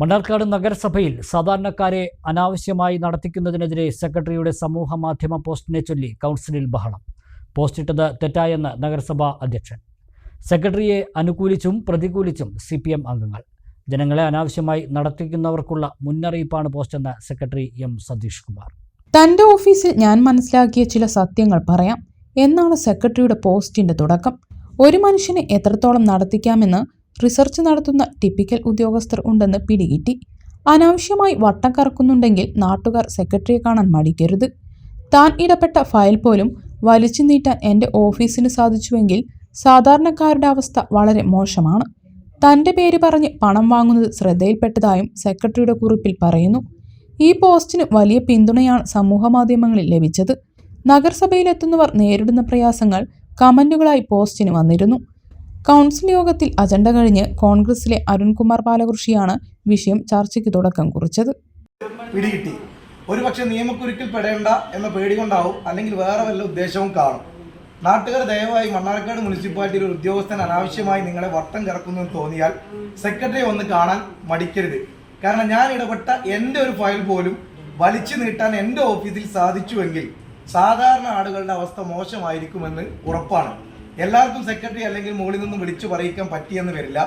മണ്ണാർക്കാട് നഗരസഭയിൽ സാധാരണക്കാരെ അനാവശ്യമായി നടത്തിക്കുന്നതിനെതിരെ സെക്രട്ടറിയുടെ സമൂഹ മാധ്യമ പോസ്റ്റിനെ ചൊല്ലി കൗൺസിലിൽ ബഹളം. പോസ്റ്റിട്ടത് തെറ്റായെന്ന് നഗരസഭാ അധ്യക്ഷൻ. സെക്രട്ടറിയെ അനുകൂലിച്ചും പ്രതികൂലിച്ചും സി പി എം അംഗങ്ങൾ. ജനങ്ങളെ അനാവശ്യമായി നടത്തിക്കുന്നവർക്കുള്ള മുന്നറിയിപ്പാണ് പോസ്റ്റെന്ന് സെക്രട്ടറി എം സതീഷ് കുമാർ. തന്റെ ഓഫീസിൽ ഞാൻ മനസ്സിലാക്കിയ ചില സത്യങ്ങൾ പറയാം. എന്നാണ് സെക്രട്ടറിയുടെ പോസ്റ്റിന്റെ തുടക്കം. ഒരു മനുഷ്യനെ എത്രത്തോളം നടത്തിക്കാമെന്ന് റിസർച്ച് നടത്തുന്ന ടിപ്പിക്കൽ ഉദ്യോഗസ്ഥർ ഉണ്ടെന്ന് പിടികിട്ടി. അനാവശ്യമായി വട്ടം കറക്കുന്നുണ്ടെങ്കിൽ നാട്ടുകാർ സെക്രട്ടറിയെ കാണാൻ മടിക്കരുത്. താൻ ഇടപെട്ട ഫയൽ പോലും വലിച്ചു നീട്ടാൻ എന്റെ ഓഫീസിന് സാധിച്ചുവെങ്കിൽ സാധാരണക്കാരുടെ അവസ്ഥ വളരെ മോശമാണ്. തന്റെ പേര് പറഞ്ഞ് പണം വാങ്ങുന്നത് ശ്രദ്ധയിൽപ്പെട്ടതായും സെക്രട്ടറിയുടെ കുറിപ്പിൽ പറയുന്നു. ഈ പോസ്റ്റിന് വലിയ പിന്തുണയാണ് സമൂഹമാധ്യമങ്ങളിൽ ലഭിച്ചത്. നഗരസഭയിലെത്തുന്നവർ നേരിടുന്ന പ്രയാസങ്ങൾ കമന്റുകളായി പോസ്റ്റിന് വന്നിരുന്നു. കൗൺസിൽ യോഗത്തിൽ അജണ്ട കഴിഞ്ഞ് കോൺഗ്രസിലെ അരുൺകുമാർ ബാലകൃഷിയാണ് വിഷയം ചർച്ചയ്ക്ക് തുടക്കം കുറിച്ചത്. പിടികിട്ടി. ഒരുപക്ഷെ നിയമക്കുരുക്കിൽ പെടേണ്ട എന്ന പേടി കൊണ്ടാവും അല്ലെങ്കിൽ വേറെ വല്ല ഉദ്ദേശവും കാണും. നാട്ടുകാർ ദയവായി മണ്ണാർക്കാട് മുനിസിപ്പാലിറ്റിയിൽ ഒരു ഉദ്യോഗസ്ഥൻ അനാവശ്യമായി നിങ്ങളെ വട്ടം കിടക്കുന്നു എന്ന് തോന്നിയാൽ സെക്രട്ടറി ഒന്ന് കാണാൻ മടിക്കരുത്. കാരണം ഞാൻ ഇടപെട്ട എന്റെ ഒരു ഫയൽ പോലും വലിച്ചു നീട്ടാൻ എന്റെ ഓഫീസിൽ സാധിച്ചുവെങ്കിൽ സാധാരണ ആളുകളുടെ അവസ്ഥ മോശമായിരിക്കുമെന്ന് ഉറപ്പാണ്. എല്ലാവർക്കും സെക്രട്ടറി അല്ലെങ്കിൽ മുകളിൽ നിന്നും വിളിച്ചു പറയിക്കാൻ പറ്റിയെന്ന് വരില്ല.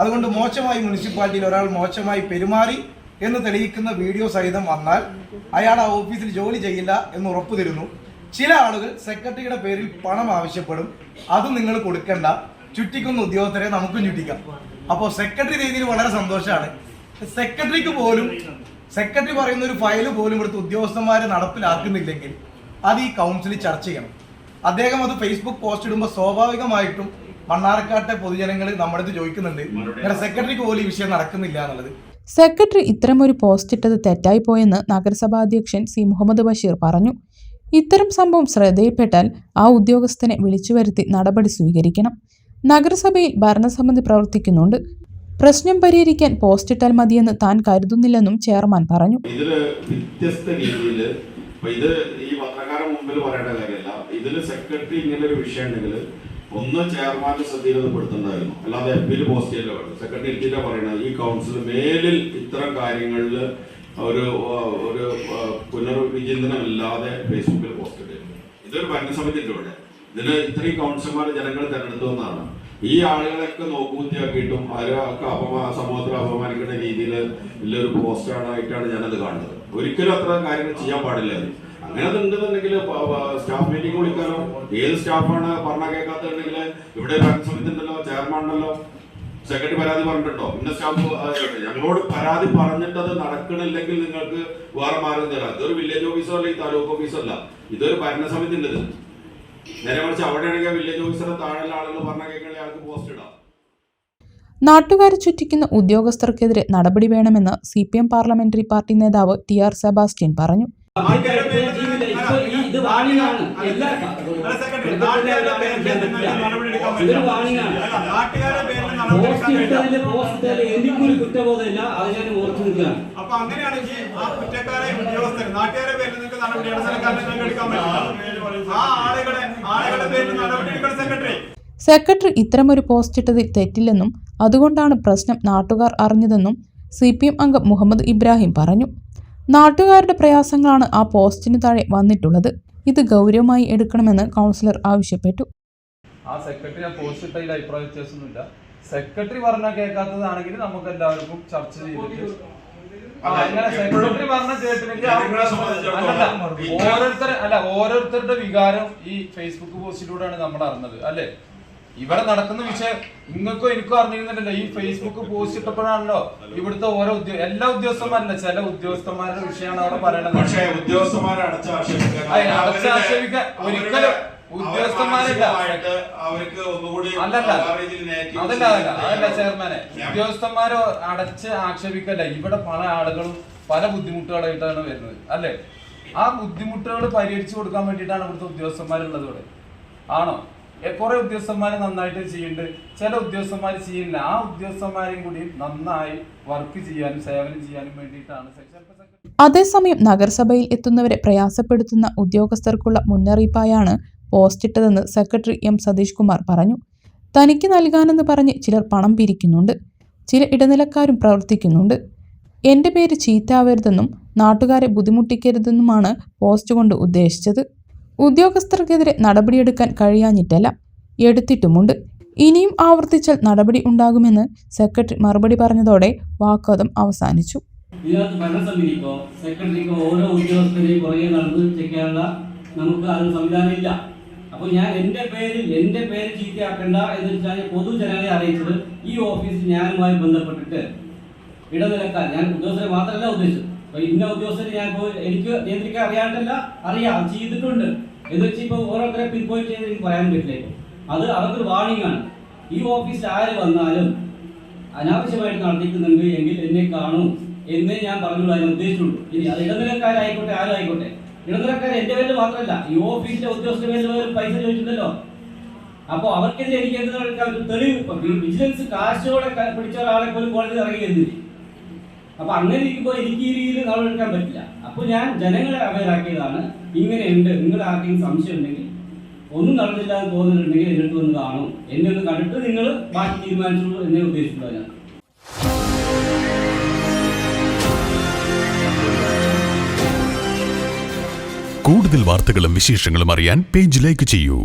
അതുകൊണ്ട് മോശമായി മുനിസിപ്പാലിറ്റിയിൽ ഒരാൾ മോശമായി പെരുമാറി എന്ന് തെളിയിക്കുന്ന വീഡിയോ സഹിതം വന്നാൽ അയാൾ ആ ഓഫീസിൽ ജോലി ചെയ്യില്ല എന്ന് ഉറപ്പു തരുന്നു. ചില ആളുകൾ സെക്രട്ടറിയുടെ പേരിൽ പണം ആവശ്യപ്പെടും. അത് നിങ്ങൾ കൊടുക്കണ്ട. ചുറ്റിക്കുന്ന ഉദ്യോഗസ്ഥരെ നമുക്കും ചുറ്റിക്കാം. അപ്പോൾ സെക്രട്ടറി രീതിയിൽ വളരെ സന്തോഷമാണ്. സെക്രട്ടറിക്ക് പോലും സെക്രട്ടറി പറയുന്ന ഒരു ഫയൽ പോലും ഇവിടുത്തെ ഉദ്യോഗസ്ഥന്മാരെ നടപ്പിലാക്കുന്നില്ലെങ്കിൽ അത് ഈ കൗൺസിലിൽ ചർച്ച ചെയ്യണം. അദ്ദേഹം അത് ഫേസ്ബുക്ക് പോസ്റ്റ് ഇടുമ്പോൾ സ്വാഭാവികമായിട്ടും മണ്ണാർക്കാട്ടെ പൊതുജനങ്ങൾ നമ്മുടെ അടുത്ത് ചോദിക്കുന്നുണ്ട്. ഇങ്ങനെ സെക്രട്ടറിക്ക് പോലും ഈ വിഷയം നടക്കുന്നില്ല എന്നുള്ളത്. സെക്രട്ടറി ഇത്തരമൊരു പോസ്റ്റ് ഇട്ടത് തെറ്റായിപ്പോയെന്ന് നഗരസഭാ അധ്യക്ഷൻ സി മുഹമ്മദ് ബഷീർ പറഞ്ഞു. ഇത്തരം സംഭവം ശ്രദ്ധയിൽപ്പെട്ടാൽ ആ ഉദ്യോഗസ്ഥനെ വിളിച്ചു വരുത്തി നടപടി സ്വീകരിക്കണം. നഗരസഭയിൽ ഭരണസമിതി പ്രവർത്തിക്കുന്നുണ്ട്. പ്രശ്നം പരിഹരിക്കാൻ പോസ്റ്റ് പോസ്റ്റിട്ടാൽ മതിയെന്ന് താൻ കരുതുന്നില്ലെന്നും ചെയർമാൻ പറഞ്ഞു. ഇതിൽ വ്യത്യസ്ത രീതിയിൽ ഇത് ഈ പത്രക്കാരുടെ മുമ്പിൽ പറയേണ്ട കാര്യമല്ല. ഇതിൽ സെക്രട്ടറി ഇങ്ങനെ ഒരു വിഷയം ഉണ്ടെങ്കിൽ ഒന്ന് ചെയർമാന്റെ ശ്രദ്ധയിൽ അത് പെടുത്തണ്ടായിരുന്നു. അല്ലാതെ എഫ് ബിയിൽ പോസ്റ്റ് ചെയ്യലോ സെക്രട്ടറി എത്തിയിട്ടാ പറയുന്നത് ഈ കൗൺസിൽ മേലിൽ ഇത്തരം കാര്യങ്ങളിൽ ഒരു ഒരു പുനർവിചിന്തനമില്ലാതെ ഫേസ്ബുക്കിൽ പോസ്റ്റ് ഇട്ടിരുന്നു. ഇതൊരു ഭരണസമിതിന്റെ ഇവിടെ? ഇതിന് ഇത്രയും കൗൺസിലർമാർ ജനങ്ങൾ തിരഞ്ഞെടുത്തു എന്നാണ്. ഈ ആളുകളെയൊക്കെ നോക്കുകുത്തിയാക്കിയിട്ടും അവരൊക്കെ അപമാ സമൂഹത്തിൽ അപമാനിക്കുന്ന രീതിയിൽ ഇല്ലൊരു പോസ്റ്റാണ് ആയിട്ടാണ് ഞാനത് കാണുന്നത്. ഒരിക്കലും അത്ര കാര്യങ്ങൾ ചെയ്യാൻ പാടില്ല അത്. അങ്ങനെ ഉണ്ടെന്നുണ്ടെങ്കിൽ സ്റ്റാഫ് മീറ്റിംഗ് വിളിക്കാനോ ഏത് സ്റ്റാഫാണ് പറഞ്ഞ കേൾക്കാത്തുണ്ടെങ്കിൽ ഇവിടെ സമിതി ഉണ്ടല്ലോ ചെയർമാൻ ഉണ്ടല്ലോ. സെക്രട്ടറി പരാതി പറഞ്ഞിട്ടുണ്ടോ? ഇന്ന സ്റ്റാഫ്. ഞങ്ങളോട് പരാതി പറഞ്ഞിട്ട് അത് നടക്കണില്ലെങ്കിൽ നിങ്ങൾക്ക് വേറെ മാർഗം തരാം. ഇതൊരു വില്ലേജ് ഓഫീസോ അല്ലെങ്കിൽ താലൂക്ക് ഓഫീസോ അല്ല. ഇതൊരു ഭരണസമിതി ഉണ്ട് നേരെ മറിച്ച് അവിടെയാണെങ്കിൽ വില്ലേജ് ഓഫീസറെ താഴെയുള്ള ആളുകൾ പറഞ്ഞ കേൾക്കണേ ആൾക്ക് പോസ്റ്റ് ഇടാം. നാട്ടുകാരെ ചുറ്റിക്കുന്ന ഉദ്യോഗസ്ഥർക്കെതിരെ നടപടി വേണമെന്ന് C P M parliamentary party നേതാവ് ടി ആർ സെബാസ്റ്റ്യൻ പറഞ്ഞു. ഇത് എല്ലാ പോസ്റ്റ് നടപടിയെടുക്കാൻ ഇട്ടതിന്റെ പോസ്റ്റ് ഇട്ടതിൽ എനിക്കൊരു കുറ്റബോധമില്ല. അത് ഞാൻ ഓർത്തു നിൽക്കുകയാണ്. അപ്പൊ അങ്ങനെയാണെങ്കിൽ ആ കുറ്റക്കാരെ ഉദ്യോഗസ്ഥർ പേരിൽ നിങ്ങൾക്ക് നടപടി ഇടനിലക്കാരനെ എടുക്കാൻ പറ്റില്ല ആ ആളുകളെ ആളുകളുടെ പേരിൽ നടപടി എടുക്കണം സെക്രട്ടറി. സെക്രട്ടറി ഇത്തരമൊരു പോസ്റ്റ് ഇട്ടതിൽ തെറ്റില്ലെന്നും അതുകൊണ്ടാണ് പ്രശ്നം നാട്ടുകാർ അറിഞ്ഞതെന്നും സി പി എം അംഗം മുഹമ്മദ് ഇബ്രാഹിം പറഞ്ഞു. നാട്ടുകാരുടെ പ്രയാസങ്ങളാണ് ആ പോസ്റ്റിന് താഴെ വന്നിട്ടുള്ളത്. ഇത് ഗൗരവമായി എടുക്കണമെന്ന് കൗൺസിലർ ആവശ്യപ്പെട്ടു. ആ സെക്രട്ടറി ആ പോസ്റ്റ് ഇട്ടതിൽ അഭിപ്രായ വ്യത്യാസമൊന്നുമില്ല. സെക്രട്ടറി പറഞ്ഞാൽ കേൾക്കാത്തതാണെങ്കിൽ നമുക്ക് എല്ലാവർക്കും ചർച്ച ചെയ്തിട്ട് ഓരോരുത്തർ പറഞ്ഞ അല്ല ഓരോരുത്തരുടെ വികാരം ഈ ഫേസ്ബുക്ക് പോസ്റ്റിലൂടെയാണ് നമ്മൾ അറിഞ്ഞത് അല്ലേ? ഇവിടെ നടക്കുന്ന വിഷയം നിങ്ങൾക്കോ എനിക്കോ അറിഞ്ഞിരുന്നില്ലല്ലോ. ഈ ഫേസ്ബുക്ക് പോസ്റ്റ് ഇട്ടപ്പോഴാണല്ലോ ഇവിടുത്തെ ഓരോ ഉദ്യോഗ എല്ലാ ഉദ്യോഗസ്ഥന്മാരല്ല ചില ഉദ്യോഗസ്ഥന്മാരുടെ വിഷയമാണ് അവിടെ പറയണത്. പക്ഷേ ഉദ്യോഗസ്ഥന്മാരെ അയ്യ, അടച്ചാക്ഷേപിക്കാൻ ഒരിക്കലും ഉദ്യോഗസ്ഥന്മാരല്ല. അവർക്ക് ഒന്നുകൂടി അതല്ല അതല്ല അതല്ല ചെയർമാനെ. ഉദ്യോഗസ്ഥന്മാരെ അടച്ച് ആക്ഷേപിക്കല്ല. ഇവിടെ പല ആളുകളും പല ബുദ്ധിമുട്ടുകളായിട്ടാണ് വരുന്നത്. അല്ലേ? ആ ബുദ്ധിമുട്ടുകൾ പരിഹരിച്ചു കൊടുക്കാൻ വേണ്ടിയിട്ടാണ് ഇവിടുത്തെ ഉദ്യോഗസ്ഥന്മാരുള്ളത് ഇവിടെ. ആണോ? കുറെ ഉദ്യോഗസ്ഥന്മാർ നന്നായിട്ട് ചെയ്യുന്നുണ്ട്. ചില ഉദ്യോഗസ്ഥന്മാർ ചെയ്യുന്നില്ല. ആ ഉദ്യോഗസ്ഥന്മാരെയും കൂടി നന്നായി വർക്ക് ചെയ്യാനും സേവനം ചെയ്യാനും വേണ്ടിയിട്ടാണ് അതേസമയം നഗരസഭയിൽ എത്തുന്നവരെ പ്രയാസപ്പെടുത്തുന്ന ഉദ്യോഗസ്ഥർക്കുള്ള മുന്നറിയിപ്പായാണ് പോസ്റ്റ് ഇട്ടതെന്ന് സെക്രട്ടറി എം സതീഷ് കുമാർ പറഞ്ഞു. തനിക്ക് നൽകാനെന്ന് പറഞ്ഞ് ചിലർ പണം പിരിക്കുന്നുണ്ട്. ചില ഇടനിലക്കാരും പ്രവർത്തിക്കുന്നുണ്ട്. എന്റെ പേര് ചീത്താവരുതെന്നും നാട്ടുകാരെ ബുദ്ധിമുട്ടിക്കരുതെന്നുമാണ് പോസ്റ്റ് കൊണ്ട് ഉദ്ദേശിച്ചത്. ഉദ്യോഗസ്ഥർക്കെതിരെ നടപടിയെടുക്കാൻ കഴിയാഞ്ഞിട്ടല്ല എടുത്തിട്ടുമുണ്ട്. ഇനിയും ആവർത്തിച്ചാൽ നടപടി ഉണ്ടാകുമെന്ന് സെക്രട്ടറി മറുപടി പറഞ്ഞതോടെ വാക്വാദം അവസാനിച്ചു. ഇതിനകത്ത് അപ്പോൾ ഞാൻ എന്റെ പേരിൽ എന്റെ പേര് ചീത്തയാക്കണ്ട എന്ന് വെച്ചാൽ പൊതുജനങ്ങളെ അറിയിച്ചത് ഈ ഓഫീസിൽ ഞാനുമായി ബന്ധപ്പെട്ടിട്ട് ഇടനിലക്കാൻ ഞാൻ ഉദ്യോഗസ്ഥരെ മാത്രമല്ല ഉദ്ദേശിച്ചത്. ഇന്ന ഉദ്യോഗസ്ഥരെ ഞാൻ ഇപ്പോ എനിക്ക് നിയന്ത്രിക്കാൻ അറിയാണ്ടല്ല അറിയാം ചെയ്തിട്ടുണ്ട്. എന്ന് വെച്ച് ഇപ്പോൾ ഓരോരുത്തരെ പിൻ പോയിന്റ് ചെയ്ത് എനിക്ക് പറയാൻ പറ്റില്ല അത് അവർക്കൊരു വാണിംഗ് ആണ്. ഈ ഓഫീസിൽ ആര് വന്നാലും അനാവശ്യമായിട്ട് നടത്തിക്കുന്നുണ്ട് എങ്കിൽ എന്നെ കാണൂ എന്നേ ഞാൻ പറഞ്ഞുള്ളൂ അതിനെ ഉദ്ദേശിച്ചുള്ളൂ. ഇനി അത് ഇടനിലക്കാരായിക്കോട്ടെ ആരും ആയിക്കോട്ടെ. ഇടനിലക്കാർ എന്റെ പേരിൽ മാത്രമല്ല ഈ ഓഫീസിന്റെ ഉദ്യോഗസ്ഥരുടെ പേരിൽ പൈസ ചോദിച്ചിട്ടുണ്ടല്ലോ. അപ്പോൾ അവർക്കെതിരെ എനിക്ക് എന്ത് തെളിവ് ഇപ്പൊ വിജിലൻസ് കാശോടെ പിടിച്ച ഒരാളെ പോലും കോടതി ഇറങ്ങി വരുന്നില്ല അപ്പൊ അങ്ങനെ ഇരിക്കുമ്പോൾ എനിക്ക് ഈ രീതിയിൽ നടപടിയെടുക്കാൻ പറ്റില്ല. അപ്പൊ ഞാൻ ജനങ്ങളെ അവയറാക്കിയതാണ് ഇങ്ങനെയുണ്ട് നിങ്ങൾ ആർക്കെങ്കിലും സംശയം ഉണ്ടെങ്കിൽ ഒന്നും നടന്നില്ല എന്ന് തോന്നുന്നുണ്ടെങ്കിൽ എന്നിട്ട് വന്ന് കാണും. എന്നെ ഒന്ന് കണ്ടിട്ട് നിങ്ങൾ ബാക്കി തീരുമാനിച്ചുള്ളൂ എന്നെ ഉദ്ദേശിച്ചുള്ളൂ ഞാൻ. കൂടുതൽ വാർത്തകളും വിശേഷങ്ങളും അറിയാൻ പേജ് ലൈക്ക് ചെയ്യൂ.